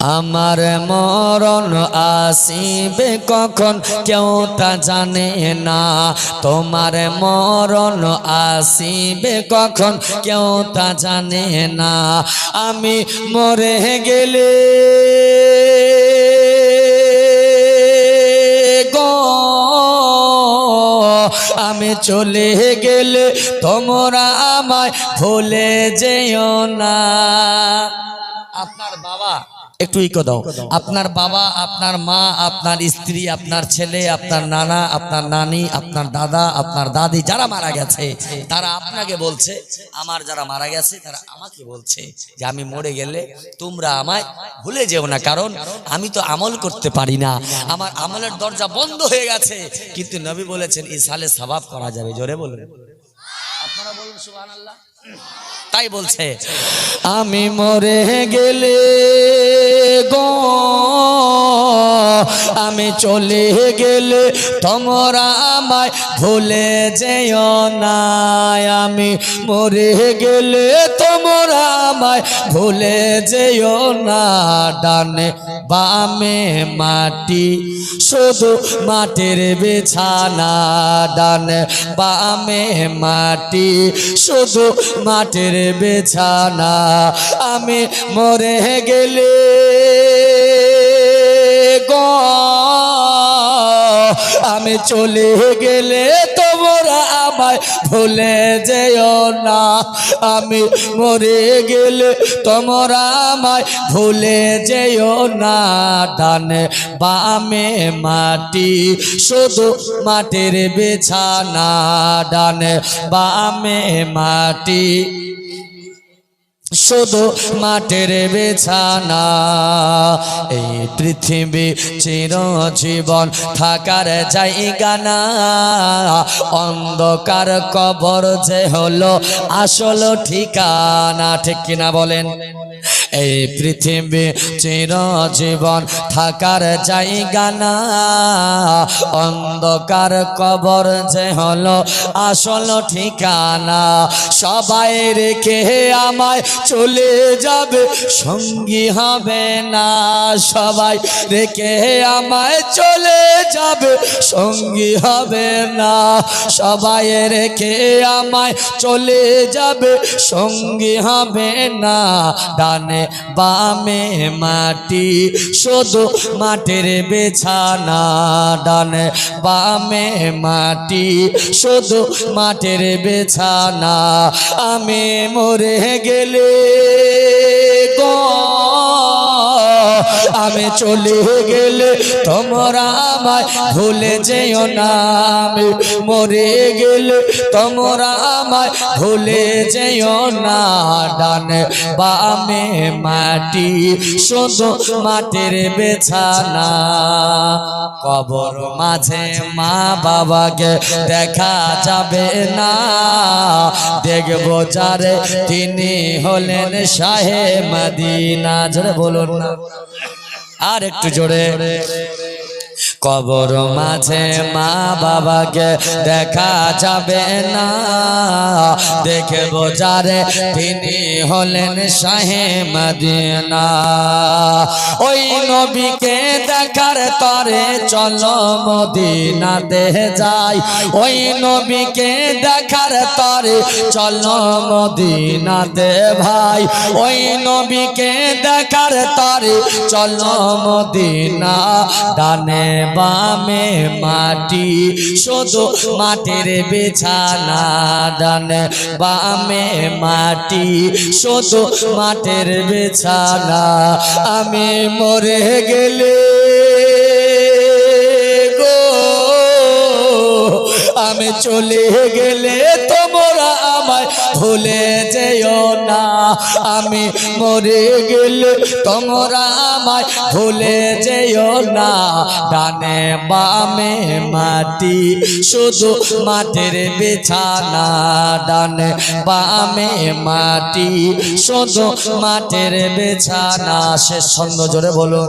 আমার মরণ আসিবে কখন? কেউ তা জানে না। তোমার মরণ আসিবে কখন? কেউ তা জানে না। আমি মরে গেলে আমি চলে গেলে তোমরা আমায় ভুলে যেও না। আপনার বাবা একটু ইকো দাও। আপনার বাবা, আপনার মা, আপনার স্ত্রী, আপনার ছেলে, আপনার নানা, আপনার নানি, আপনার দাদা, আপনার দাদি যারা মারা গেছে, তারা আপনাকে বলছে, আমার যারা মারা গেছে, তারা আমাকে বলছে যে আমি মরে গেলে তোমরা আমায় ভুলে যেও না। কারণ আমি তো আমল করতে পারি না। আমার আমলের দরজা বন্ধ হয়ে গেছে। কিন্তু নবী বলেছেন এই সালে সবাব করা যাবে। জোরে বলুন। আপনারা বলুন, সুবহানাল্লাহ। তাই বলছে আমি মরে গেলে চলে গেলে তোমরা আমায় ভুলে যেও না। আমি মরে গেলে তোমরা আমায় ভুলে যেও না। ডানে বামে মাটি, শুধু মাটির বিছানা। ডানে বামে মাটি, শুধু মাটির বিছানা। আমি মরে গেলে গো আমি চলে গেলে তোমরা আমায় ভুলে যেও না। আমি মরে গেলে তোমরা আমায় ভুলে যেও না। ডানে বামে মাটি, শুধু মাটির বিছানা। ডানে বামে মাটি শুধু মাটির বিছানা, এই পৃথিবী চিরজীবন থাকার জায়গা না। অন্ধকার কবর যে হলো আসল ঠিকানা, ঠিক কিনা বলেন? এই পৃথিবী চিরজীবন থাকার জায়গা না। অন্ধকার কবর যে হলো আসল ঠিকানা, সবাই রেখে আমায় চলে যাবে, সঙ্গী হবে না। সবাই রেখে আমায় চলে যাবে, সঙ্গী হবে না। সবাই রেখে আমায় চলে যাবে, সঙ্গী হবে না। ডানে বামে মাটি, শুধু মাটির বিছানা ডানে। বামে মাটি, শুধু মাটির বিছানা। আমি মরে গেলে গো আমি চলে গেলে তোমরা আমায় ভুলে যেও না। আমি মরে গেলে তোমরা আমায় ভুলে যেও না। ডানে বামে মাটি, শুধু মাটির বেছানা। কবর মাঝে মা বাবাকে দেখা যাবে না। দেখব যারে তিনি হলেন শাহে মদিনা। জোরে বলুন না। আর একটু জোরে। কবর মাঝে মা বাবাকে দেখা যাবে না। দেখে বোঝারে তিনি হলেন শাহে মদিনা। ওই নবীকে দেখার তরে চলো মদিনাতে যাই। ওই নবীকে দেখার তরে চলো মদিনাতে ভাই। ওই নবীকে দেখার তরে চলো মদিনা। ডানে বামে মাটি, শুধু মাটির বিছানা দান। বামে মাটি, শুধু মাটির বিছানা। আমি মরে গেলে গো, আমি চলে গেলে ভুলে যেও না। আমি মরে গেলে তোমরা আমায় ভুলে যেও না। ডানে বামে মাটি, শুধু মাটির বিছানা। ডানে বামে মাটি, শুধু মাটির বিছানা। শেষ ছন্দ জোরে বলুন।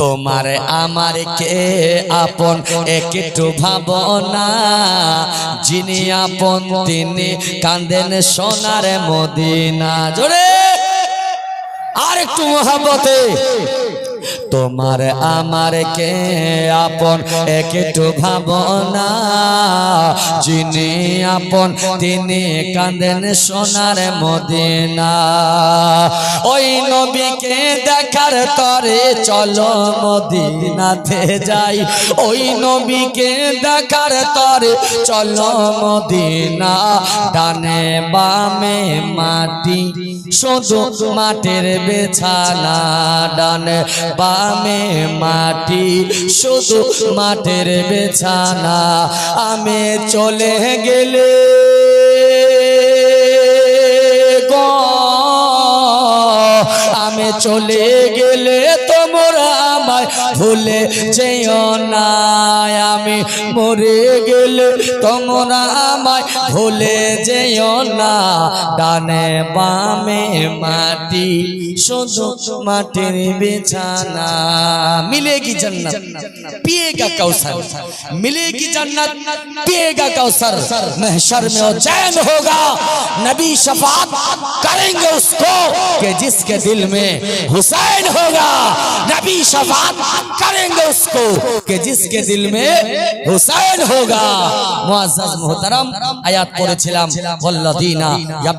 তোমার আমার কে আপন একটু ভাবনা যিনি আপন, তিনি কান্দেন সোনার মদিনা। জোরে! আর একটু মহাবতে তোমার আমার কে আপন একটু ভাবনা যিনি আপন, তিনি কাঁদেন সোনার মদিনা। ওই নবীকে দেখার তরে চলো মদিনাতে যাই। ওই নবীকে দেখার তরে চলো মদিনা। ডানে বামে মাটি শুধু মাটির বেছানা ডানে বামে মাটি শুধু মাটির বেছানা। আমি চলে গেলে আমি চলে ভুলে যেও না আমি মরে গেলে তোমরা আমায় ভুলে যেও না ডানে বামে মাটি শুধু মাটির বিছানা मिलेगी जन्नत पिएगा कौसर मिलेगी जन्नत पिएगा कौसर महशर में वो चैन होगा नबी शफात करेंगे उसको कि जिसके दिल में हुसैन होगा नबी शफात करेंगे उसको कि जिसके दिल में हुसैन होगा मुआज्जज मोहतरम आयात পড়েছিলাম ওয়াল্লাযিনা